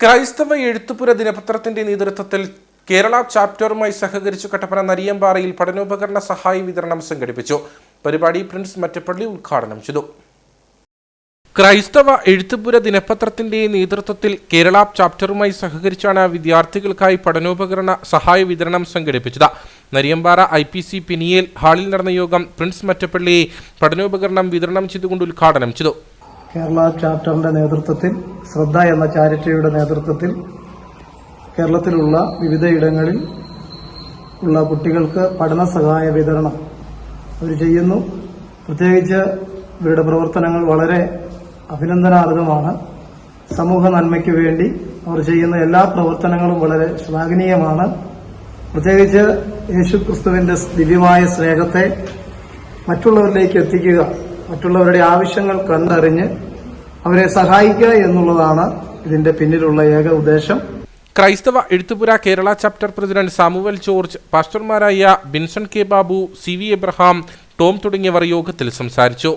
ക്രൈസ്തവ എഴുത്തുപുര ദിനപത്രത്തിന്റെ നേതൃത്വത്തിൽ കേരള ചാപ്റ്ററുമായി സഹകരിച്ച് കട്ടപ്പന നരിയമ്പാറയിൽ പഠനോപകരണ സഹായ വിതരണം സംഘടിപ്പിച്ചു. പരിപാടി പ്രിൻസ് മറ്റപ്പള്ളി ഉദ്ഘാടനം ചെയ്തു. ക്രൈസ്തവ എഴുത്തുപുര ദിനപത്രത്തിന്റെ നേതൃത്വത്തിൽ കേരള ചാപ്റ്ററുമായി സഹകരിച്ചാണ് വിദ്യാർത്ഥികൾക്കായി പഠനോപകരണ സഹായ വിതരണം സംഘടിപ്പിച്ചത്. Nariyampara I P C Peniel ഹാളിൽ നടന്ന യോഗം പ്രിൻസ് മറ്റപ്പള്ളി പഠനോപകരണം വിതരണം ചെയ്തുകൊണ്ട് ഉദ്ഘാടനം ചെയ്തു. കേരള ചാപ്റ്ററിന്റെ നേതൃത്വത്തിൽ ശ്രദ്ധ എന്ന ചാരിറ്റിയുടെ നേതൃത്വത്തിൽ കേരളത്തിലുള്ള വിവിധയിടങ്ങളിൽ ഉള്ള കുട്ടികൾക്ക് പഠന സഹായ വിതരണം അവർ ചെയ്യുന്നു. പ്രത്യേകിച്ച് ഇവരുടെ പ്രവർത്തനങ്ങൾ വളരെ അഭിനന്ദനാർഹമാണ്. സമൂഹ നന്മയ്ക്ക് വേണ്ടി അവർ ചെയ്യുന്ന എല്ലാ പ്രവർത്തനങ്ങളും വളരെ ശ്ലാഘനീയമാണ്. പ്രത്യേകിച്ച് യേശുക്രിസ്തുവിന്റെ ദിവ്യമായ സ്നേഹത്തെ മറ്റുള്ളവരിലേക്ക് എത്തിക്കുക മറ്റുള്ളവരുടെ ആവശ്യങ്ങൾ കണ്ടറിഞ്ഞ് അവരെ സഹായിക്കുക എന്നുള്ളതാണ് ഇതിന്റെ പിന്നിലുള്ള ഏക ഉദ്ദേശം. Kraisthava Ezhuthupura Kerala chapter president Samuel George പാസ്റ്റർമാരായ Binson K Babu C V Abraham Tom തുടങ്ങിയവർ യോഗത്തിൽ സംസാരിച്ചു.